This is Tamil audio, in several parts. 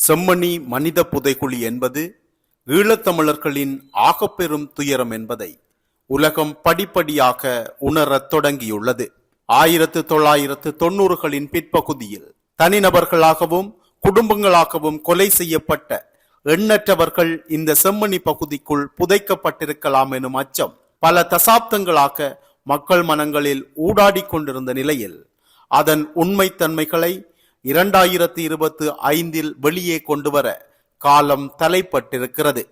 செம்மணி மனித புதைகுழி என்பது ஈழத்தமிழர்களின் ஆகப்பெரும் துயரம் என்பதை உலகம் படிப்படியாக உணரத் தொடங்கியுள்ளது. ஆயிரத்து தொள்ளாயிரத்து தொண்ணூறுகளின் பிற்பகுதியில் தனிநபர்களாகவும் குடும்பங்களாகவும் கொலை செய்யப்பட்ட எண்ணற்றவர்கள் இந்த செம்மணி பகுதிக்குள் புதைக்கப்பட்டிருக்கலாம் எனும் அச்சம் பல தசாப்தங்களாக மக்கள் மனங்களில் ஊடாடி கொண்டிருந்த நிலையில் அதன் உண்மைத்தன்மைகளை இரண்டாயிரத்தி இருபத்தி ஐந்தில் வெளியே கொண்டுவர காலம் தலைப்பட்டிருக்கிறது.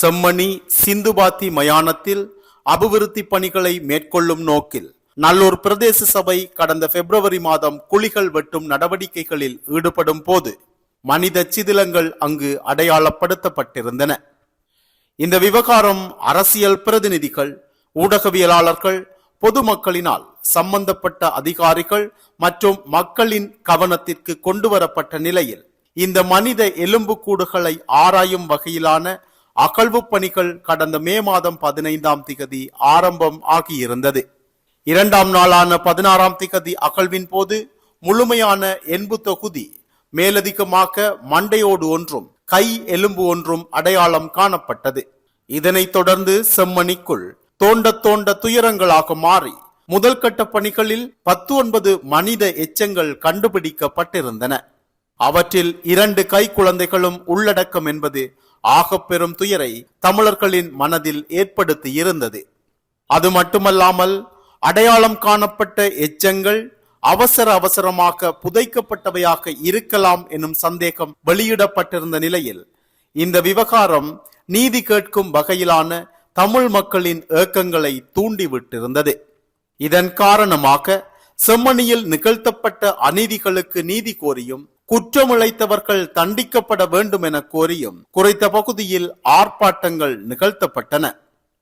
செம்மணி சிந்துபாத்தி மயானத்தில் அபிவிருத்தி பணிகளை மேற்கொள்ளும் நோக்கில் நல்லூர் பிரதேச சபை கடந்த பிப்ரவரி மாதம் குழிகள் வெட்டும் நடவடிக்கைகளில் ஈடுபடும் போது மனித சிதிலங்கள் அங்கு அடையாளப்படுத்தப்பட்டிருந்தன. இந்த விவகாரம் அரசியல் பிரதிநிதிகள் ஊடகவியலாளர்கள் பொதுமக்களினால் சம்பந்தப்பட்ட அதிகாரிகள் மற்றும் மக்களின் கவனத்திற்கு கொண்டு வரப்பட்ட நிலையில் இந்த மனித எலும்புக்கூடுகளை ஆராயும் வகையிலான அகழ்வு பணிகள் கடந்த மே மாதம் பதினைந்தாம் திகதி ஆரம்பம் ஆகியிருந்தது. இரண்டாம் நாளான பதினாறாம் திகதி அகழ்வின் போது முழுமையான எண்பு தொகுதி மேலதிகமாக மண்டையோடு ஒன்றும் கை எலும்பு ஒன்றும் அடையாளம் காணப்பட்டது. இதனைத் தொடர்ந்து செம்மணிக்குள் தோண்ட தோண்ட துயரங்களாக மாறி முதல் கட்ட பணிகளில் பத்து ஒன்பது மனித எச்சங்கள் கண்டுபிடிக்கப்பட்டிருந்தன. அவற்றில் இரண்டு கை குழந்தைகளும் உள்ளடக்கம் என்பது ஆகப்பெரும் துயரை தமிழர்களின் மனதில் ஏற்படுத்தி இருந்தது அது மட்டுமல்லாமல் அடையாளம் காணப்பட்ட எச்சங்கள் அவசர அவசரமாக புதைக்கப்பட்டவையாக இருக்கலாம் எனும் சந்தேகம் வெளியிடப்பட்டிருந்த நிலையில் இந்த விவகாரம் நீதி கேட்கும் வகையிலான தமிழ் மக்களின் ஏக்கங்களை தூண்டிவிட்டிருந்தது. இதன் காரணமாக செம்மணியில் நிகழ்த்தப்பட்ட அநீதிகளுக்கு நீதி கோரியும் குற்றமிழைத்தவர்கள் தண்டிக்கப்பட வேண்டும் என கோரியும் குறைத்த பகுதியில் ஆர்ப்பாட்டங்கள் நிகழ்த்தப்பட்டன.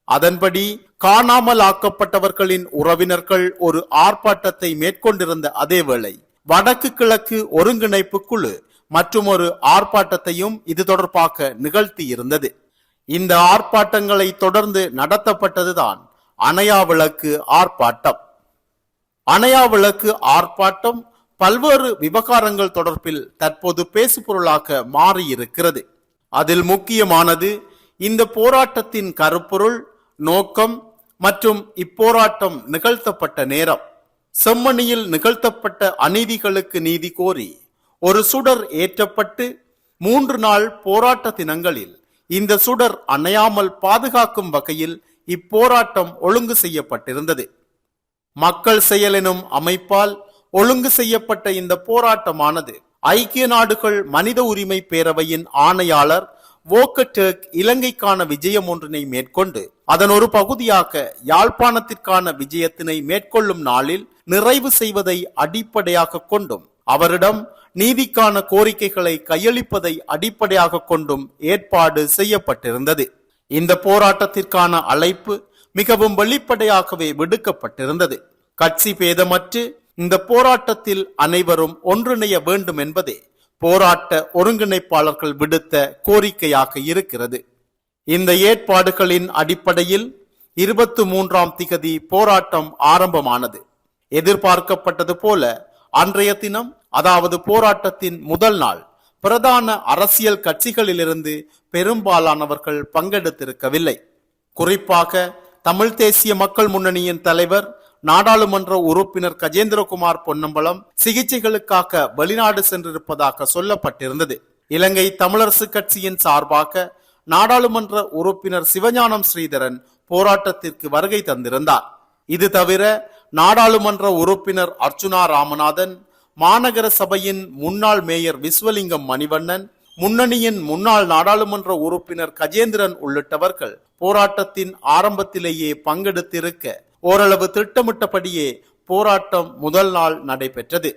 அதன்படி காணாமல் ஆக்கப்பட்டவர்களின் உறவினர்கள் ஒரு ஆர்ப்பாட்டத்தை மேற்கொண்டிருந்த அதேவேளை வடக்கு கிழக்கு ஒருங்கிணைப்பு குழு மற்றும் ஒரு ஆர்ப்பாட்டத்தையும் இது தொடர்பாக நிகழ்த்தி இருந்தது இந்த ஆர்ப்பாட்டங்களை தொடர்ந்து நடத்தப்பட்டதுதான் அணையா விளக்கு ஆர்ப்பாட்டம். அணையா விளக்கு ஆர்ப்பாட்டம் பல்வேறு விவகாரங்கள் தொடர்பில் தற்போது பேசுபொருளாக மாறியிருக்கிறது. அதில் முக்கியமானது இந்த போராட்டத்தின் கருப்பொருள் நோக்கம் மற்றும் இப்போராட்டம் நிகழ்த்தப்பட்ட நேரம். செம்மணியில் நிகழ்த்தப்பட்ட அநீதிகளுக்கு நீதி கோரி ஒரு சுடர் ஏற்றப்பட்டு மூன்று நாள் போராட்ட தினங்களில் இந்த சுடர் அணையாமல் பாதுகாக்கும் வகையில் இப்போராட்டம் ஒழுங்கு செய்யப்பட்டிருந்தது. மக்கள் செயலெனும் அமைப்பால் ஒழுங்கு செய்யப்பட்ட இந்த போராட்டமானது ஐக்கிய நாடுகள் மனித உரிமை பேரவையின் ஆணையாளர் வோக்கட்டர்க் இலங்கைக்கான விஜயம் ஒன்றினை மேற்கொண்டு அதன் ஒரு பகுதியாக யாழ்ப்பாணத்திற்கான விஜயத்தினை மேற்கொள்ளும் நாளில் நிறைவு செய்வதை அடிப்படையாக கொண்டும் அவரிடம் நீதிக்கான கோரிக்கைகளை கையளிப்பதை அடிப்படையாக கொண்டும் ஏற்பாடு செய்யப்பட்டிருந்தது. இந்த போராட்டத்திற்கான அழைப்பு மிகவும் வெளிப்படையாகவே விடுக்கப்பட்டிருந்தது. கட்சி பேதமற்று இந்த போராட்டத்தில் அனைவரும் ஒன்றிணைய வேண்டும் என்பதே போராட்ட ஒருங்கிணைப்பாளர்கள் விடுத்த கோரிக்கையாக இருக்கிறது. இந்த ஏற்பாடுகளின் அடிப்படையில் இருபத்தி மூன்றாம் திகதி போராட்டம் ஆரம்பமானது. எதிர்பார்க்கப்பட்டது போல அன்றைய தினம் அதாவது போராட்டத்தின் முதல் நாள் பிரதான அரசியல் கட்சிகளிலிருந்து பெரும்பாலானவர்கள் பங்கெடுத்திருக்கவில்லை. குறிப்பாக தமிழ் தேசிய மக்கள் முன்னணியின் தலைவர் நாடாளுமன்ற உறுப்பினர் கஜேந்திரகுமார் பொன்னம்பலம் சிகிச்சைகளுக்காக வெளிநாடு சென்றிருப்பதாக சொல்லப்பட்டிருந்தது. இலங்கை தமிழரசு கட்சியின் சார்பாக நாடாளுமன்ற உறுப்பினர் சிவஞானம் ஸ்ரீதரன் போராட்டத்திற்கு வருகை தந்திருந்தார். இது தவிர நாடாளுமன்ற உறுப்பினர் அர்ச்சுனா ராமநாதன் மாநகர சபையின் முன்னாள் மேயர் விஸ்வலிங்கம் மணிவண்ணன் முன்னணியின் முன்னாள் நாடாளுமன்ற உறுப்பினர் கஜேந்திரன் உள்ளிட்டவர்கள் போராட்டத்தின் ஆரம்பத்திலேயே பங்கெடுத்திருக்க ஓரளவு திட்டமிட்டபடியே போராட்டம் முதல் நாள் நடைபெற்றது.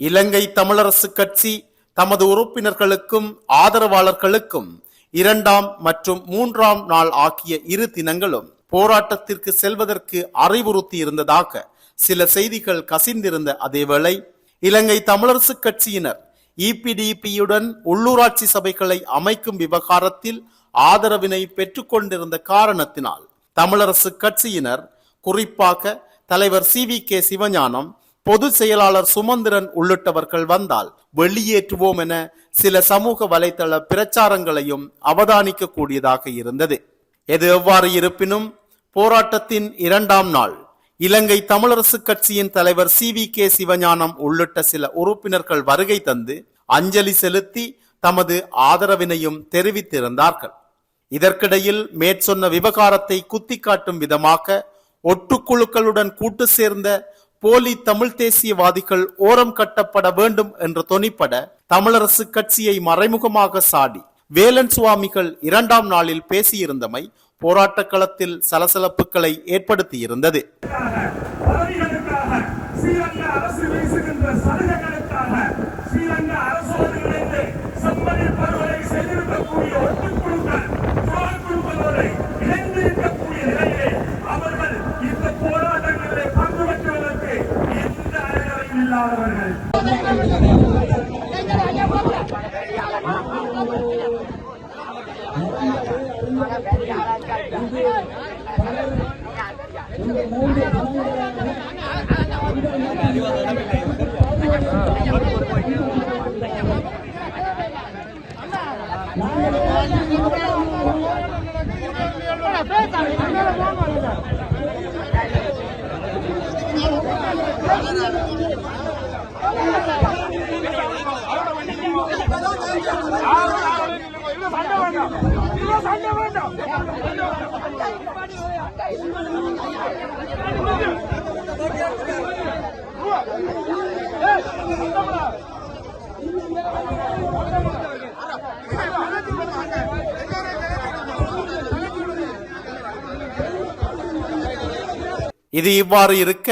இலங்கை தமிழரசு கட்சி தமது உறுப்பினர்களுக்கும் ஆதரவாளர்களுக்கும் இரண்டாம் மற்றும் மூன்றாம் நாள் ஆகிய இரு தினங்களும் போராட்டத்திற்கு செல்வதற்கு அறிவுறுத்தி இருந்ததாக சில செய்திகள் கசிந்திருந்த அதேவேளை இலங்கை தமிழரசு கட்சியினர் இபிடிபியுடன் உள்ளூராட்சி சபைகளை அமைக்கும் விவகாரத்தில் ஆதரவினை பெற்றுக்கொண்டிருந்த காரணத்தினால் தமிழரசு கட்சியினர் குறிப்பாக தலைவர் சி வி கே சிவஞானம் பொது செயலாளர் சுமந்திரன் உள்ளிட்டவர்கள் வந்தால் வெளியேற்றுவோம் என சில சமூக வலைதள பிரச்சாரங்களையும் அவதானிக்க கூடியதாக இருந்தது. எது எவ்வாறு இருப்பினும் போராட்டத்தின் இரண்டாம் நாள் இலங்கை தமிழரசு கட்சியின் தலைவர் சி வி கே சிவஞானம் உள்ளிட்ட சில உறுப்பினர்கள் வருகை தந்து அஞ்சலி செலுத்தி தமது ஆதரவினையும் தெரிவித்திருந்தார்கள். இதற்கிடையில் மேற்சொன்ன விவகாரத்தை குத்திக்காட்டும் விதமாக ஒட்டுக்குழுக்களுடன் கூட்டு சேர்ந்த போலி தமிழ் தேசியவாதிகள் ஓரம் கட்டப்பட வேண்டும் என்று தொனிப்பட தமிழரசு கட்சியை மறைமுகமாக சாடி வேலன் சுவாமிகள் இரண்டாம் நாளில் பேசியிருந்தமை போராட்டக் களத்தில் சலசலப்புகளை ஏற்படுத்தியிருந்தது. சண்டை வேண்டாம் இது இவ்வாறு இருக்க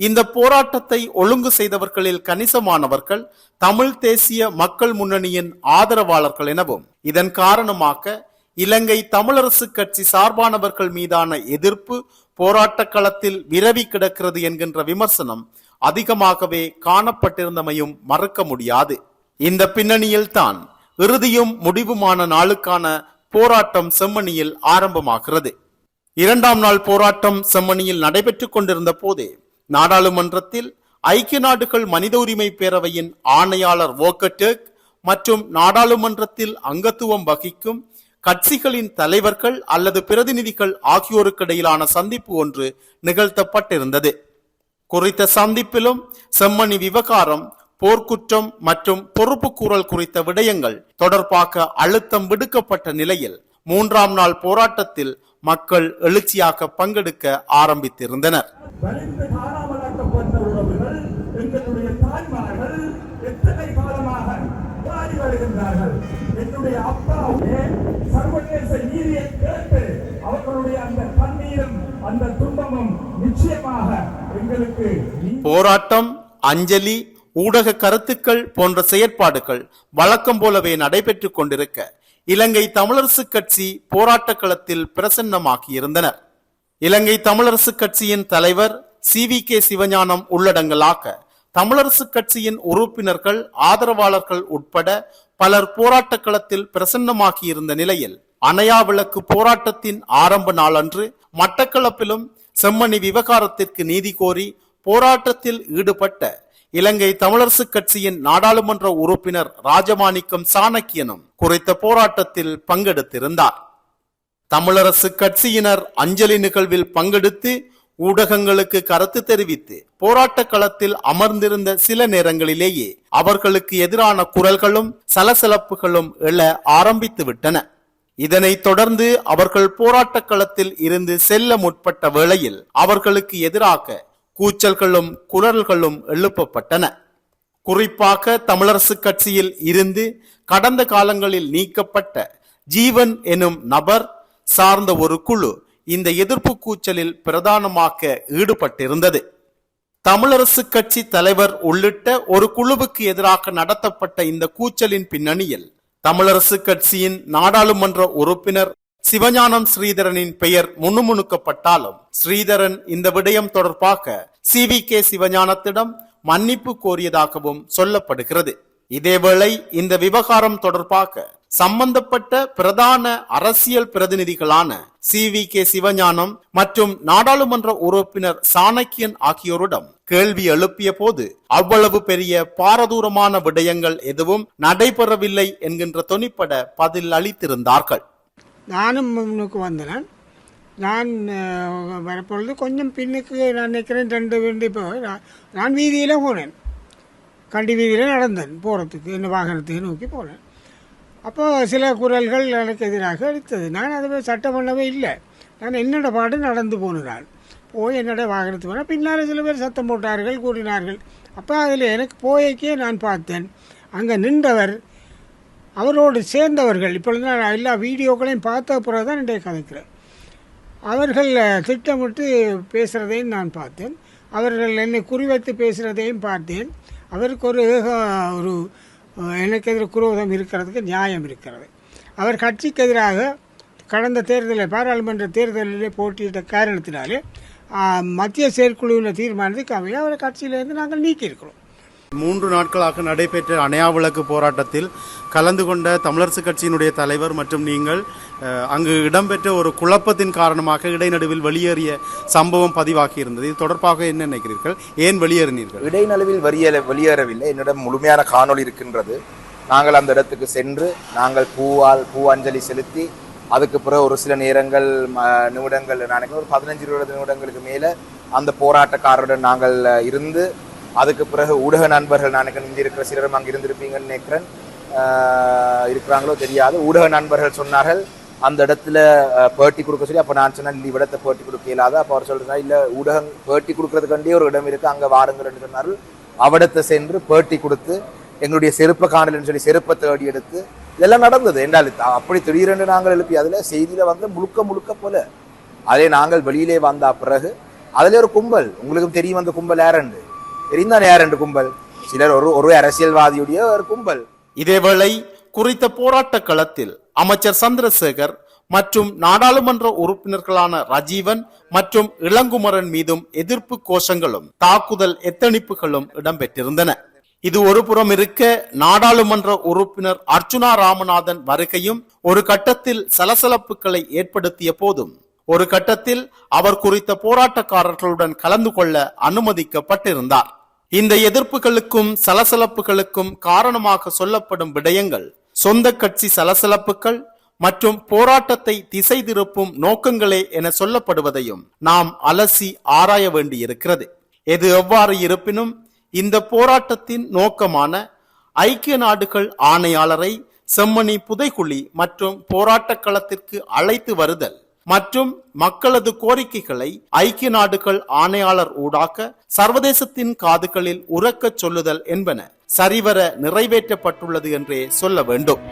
இந்த போராட்டத்தை ஒழுங்கு செய்தவர்களில் கணிசமானவர்கள் தமிழ் தேசிய மக்கள் முன்னணியின் ஆதரவாளர்கள் எனவும் இதன் காரணமாக இலங்கை தமிழரசு கட்சி சார்பானவர்கள் மீதான எதிர்ப்பு போராட்ட களத்தில் விரவி கிடக்கிறது என்கின்ற விமர்சனம் அதிகமாகவே காணப்பட்டிருந்தமையும் மறுக்க முடியாது. இந்த பின்னணியில் தான் இறுதியும் முடிவுமான நாளுக்கான போராட்டம் செம்மணியில் ஆரம்பமாகிறது. இரண்டாம் நாள் போராட்டம் செம்மணியில் நடைபெற்றுக் கொண்டிருந்த போதே நாடாளுமன்றத்தில் ஐக்கிய நாடுகள் மனித உரிமை பேரவையின் ஆணையாளர் வோக்கட்டேக் மற்றும் நாடாளுமன்றத்தில் அங்கத்துவம் வகிக்கும் கட்சிகளின் தலைவர்கள் அல்லது பிரதிநிதிகள் ஆகியோருக்கு இடையிலான சந்திப்பு ஒன்று நிகழ்த்தப்பட்டிருந்தது. குறித்த சந்திப்பிலும் செம்மணி விவகாரம் போர்க்குற்றம் மற்றும் பொறுப்புக்கூறல் குறித்த விடயங்கள் தொடர்பாக அழுத்தம் விடுக்கப்பட்ட நிலையில் மூன்றாம் நாள் போராட்டத்தில் மக்கள் எழுச்சியாக பங்கெடுக்க ஆரம்பித்திருந்தனர். என்னுடைய அப்பாவே சர்வதேச நீதியை கேட்டு அவர்களுடைய அந்த கண்ணீரும் அந்த துன்பமும் நிச்சயமாக எங்களுக்கு போராட்டம் அஞ்சலி ஊடக கருத்துக்கள் போன்ற செயற்பாடுகள் வழக்கம் போலவே நடைபெற்றுக் கொண்டிருக்க இலங்கை தமிழரசு கட்சி போராட்ட களத்தில் பிரசன்னமாகியிருந்தனர் இலங்கை தமிழரசு கட்சியின் தலைவர் சி வி கே சிவஞானம் உள்ளடங்கலாக தமிழரசு கட்சியின் உறுப்பினர்கள் ஆதரவாளர்கள் உட்பட பலர் போராட்ட களத்தில் பிரசன்னமாகியிருந்த நிலையில் அணையா விளக்கு போராட்டத்தின் ஆரம்ப நாளன்று மட்டக்களப்பிலும் செம்மணி விவகாரத்திற்கு நீதி கோரி போராட்டத்தில் ஈடுபட்ட இலங்கை தமிழரசு கட்சியின் நாடாளுமன்ற உறுப்பினர் ராஜமாணிக்கம் சாணக்கியனும் குறித்த போராட்டத்தில் பங்கெடுத்திருந்தார். தமிழரசு கட்சியினர் அஞ்சலி நிகழ்வில் பங்கெடுத்து ஊடகங்களுக்கு கருத்து தெரிவித்து போராட்ட களத்தில் அமர்ந்திருந்த சில நேரங்களிலேயே அவர்களுக்கு எதிரான குரல்களும் சலசலப்புகளும் எழ ஆரம்பித்து விட்டன இதனைத் தொடர்ந்து அவர்கள் போராட்ட களத்தில் இருந்து செல்ல முற்பட்ட வேளையில் அவர்களுக்கு எதிராக கூச்சல்களும் குரல்களும் எழுப்பப்பட்டன. குறிப்பாக தமிழரசு கட்சியில் இருந்து கடந்த காலங்களில் நீக்கப்பட்ட ஜீவன் எனும் நபர் சார்ந்த ஒரு குழு இந்த எதிர்ப்பு கூச்சலில் பிரதானமாக ஈடுபட்டிருந்தது. தமிழரசு கட்சி தலைவர் உள்ளிட்ட ஒரு குழுவுக்கு எதிராக நடத்தப்பட்ட இந்த கூச்சலின் பின்னணியில் தமிழரசு கட்சியின் நாடாளுமன்ற உறுப்பினர் சிவஞானம் ஸ்ரீதரனின் பெயர் முணுமுணுக்கப்பட்டாலும் ஸ்ரீதரன் இந்த விடயம் தொடர்பாக சி வி கே சிவஞானத்திடம் மன்னிப்பு கோரியதாகவும் சொல்லப்படுகிறது. இதேவேளை இந்த விவகாரம் தொடர்பாக சம்பந்தப்பட்ட பிரதான அரசியல் பிரதிநிதிகளான சி வி கே சிவஞானம் மற்றும் நாடாளுமன்ற உறுப்பினர் சாணக்கியன் ஆகியோரிடம் கேள்வி எழுப்பிய போது அவ்வளவு பெரிய பாரதூரமான விடயங்கள் எதுவும் நடைபெறவில்லை என்கின்ற தொனிப்பட பதில் அளித்திருந்தார்கள். நானும் முன்னுக்கு வந்தேன். நான் வரப்பொழுது கொஞ்சம் பின்னுக்கு நான் நிற்கிறேன் ரெண்டு வீண்டு இப்போ நான் வீதியில் போனேன். கண்டி வீதியில் நடந்தேன் போகிறதுக்கு என்ன வாகனத்தை நோக்கி போனேன். அப்போது சில குரல்கள் எனக்கு எதிராக அடித்தது நான் அதை சட்டம் பண்ணவே இல்லை. நான் என்னோட பாடு நடந்து போனான் போய் என்னோட வாகனத்து போனால் பின்னால் சில பேர் சத்தம் போட்டார்கள் கூறினார்கள். அப்போ அதில் எனக்கு போயக்கே நான் பார்த்தேன். அங்கே நின்றவர் அவரோடு சேர்ந்தவர்கள். இப்பொழுது நான் எல்லா வீடியோக்களையும் பார்த்த பிறகு தான் இன்றைய கதைக்கிறேன் அவர்கள் திட்டமிட்டு பேசுகிறதையும் நான் பார்த்தேன். அவர்கள் என்னை குறிவைத்து பேசுகிறதையும் பார்த்தேன். அவருக்கு ஒரு ஏக- ஒரு எனக்கு எதிராக குரோதம் இருக்கிறதுக்கு நியாயம் இருக்கிறது. அவர் கட்சிக்கு எதிராக கடந்த தேர்தலில் பாராளுமன்ற தேர்தலிலே போட்டியிட்ட காரணத்தினாலே மத்திய செயற்குழுவின் தீர்மானத்துக்கு அமைய அவரை கட்சியிலேருந்து நாங்கள் நீக்கியிருக்கிறோம். மூன்று நாட்களாக நடைபெற்ற அணையா விளக்கு போராட்டத்தில் கலந்து கொண்ட தமிழரசு கட்சியினுடைய தலைவர் மற்றும் நீங்கள் அங்கு இடம்பெற்ற ஒரு குழப்பத்தின் காரணமாக இடைநடுவில் வெளியேறிய சம்பவம் பதிவாகி இருந்தது இது தொடர்பாக என்ன நினைக்கிறீர்கள்? ஏன் வெளியேறினீர்கள்? இடைநடுவில் வெளியேற வெளியேறவில்லை. என்னிடம் முழுமையான காணொளி இருக்கின்றது. நாங்கள் அந்த இடத்துக்கு சென்று நாங்கள் பூவால் பூ அஞ்சலி செலுத்தி அதுக்கு பிறகு ஒரு சில நேரங்கள் ம, நிமிடங்கள் நினைக்கிறேன் ஒரு பதினஞ்சு இருபது நிமிடங்களுக்கு மேலே அந்த போராட்டக்காரருடன் நாங்கள் இருந்து அதுக்கு பிறகு ஊடக நண்பர்கள் நான் நினைக்கிறேன் இங்கே இருக்கிற சிலரும் அங்கே இருந்திருப்பீங்கன்னு நினைக்கிறேன். இருக்கிறாங்களோ தெரியாது. ஊடக நண்பர்கள் சொன்னார்கள் அந்த இடத்துல பேட்டி கொடுக்க சொல்லி அப்போ நான் சொன்னேன் இந்த இடத்தை பேட்டி கொடுக்க இயலாத. அப்போ அவர் சொல்கிறேன் இல்லை ஊடகம் பேட்டி கொடுக்கறதுக்காண்டியே ஒரு இடம் இருக்குது அங்கே வாருங்கள்னு சொன்னார்கள். அவடத்தை சென்று பேட்டி கொடுத்து எங்களுடைய செருப்ப காணலன்னு சொல்லி செருப்பை தேடி எடுத்து இதெல்லாம் நடந்தது. என்றால் அப்படி திடீரென்று நாங்கள் எழுப்பி அதில் செய்தியில் வந்து முழுக்க முழுக்க போல அதே நாங்கள் வெளியிலே வந்த பிறகு அதில் ஒரு கும்பல் உங்களுக்கும் தெரியும் அந்த கும்பல் யாருண்டு யார் என்று கும்பல்? சிலர் ஒரு ஒரு அரசியல்வாதியுடைய ஒரு கும்பல். இதேவேளை குறித்த போராட்ட களத்தில் அமைச்சர் சந்திரசேகர் மற்றும் நாடாளுமன்ற உறுப்பினர்களான ரஜீவன் மற்றும் இளங்குமரன் மீதும் எதிர்ப்பு கோஷங்களும் தாக்குதல் எத்தணிப்புகளும் இடம்பெற்றிருந்தன. இது ஒரு புறம் இருக்க நாடாளுமன்ற உறுப்பினர் அர்ச்சுனா ராமநாதன் வருகையும் ஒரு கட்டத்தில் சலசலப்புகளை ஏற்படுத்திய போதும் ஒரு கட்டத்தில் அவர் குறித்த போராட்டக்காரர்களுடன் கலந்து கொள்ள அனுமதிக்கப்பட்டிருந்தார். இந்த எதிர்ப்புகளுக்கும் சலசலப்புகளுக்கும் காரணமாக சொல்லப்படும் விடயங்கள் சொந்த கட்சி சலசலப்புகள் மற்றும் போராட்டத்தை திசை திருப்பும் நோக்கங்களே என சொல்லப்படுவதையும் நாம் அலசி ஆராய வேண்டியிருக்கிறது. எது எவ்வாறு இருப்பினும் இந்த போராட்டத்தின் நோக்கமான ஐக்கிய நாடுகள் ஆணையாளரை செம்மணி புதைக்குழி மற்றும் போராட்டக் களத்திற்கு அழைத்து வருதல் மற்றும் மக்களது கோரிக்கைகளை ஐக்கிய நாடுகள் ஆணையாளர் ஊடாக சர்வதேசத்தின் காதுகளில் உறக்கச் சொல்லுதல் என்பன சரிவர நிறைவேற்றப்பட்டுள்ளது என்றே சொல்ல வேண்டும்.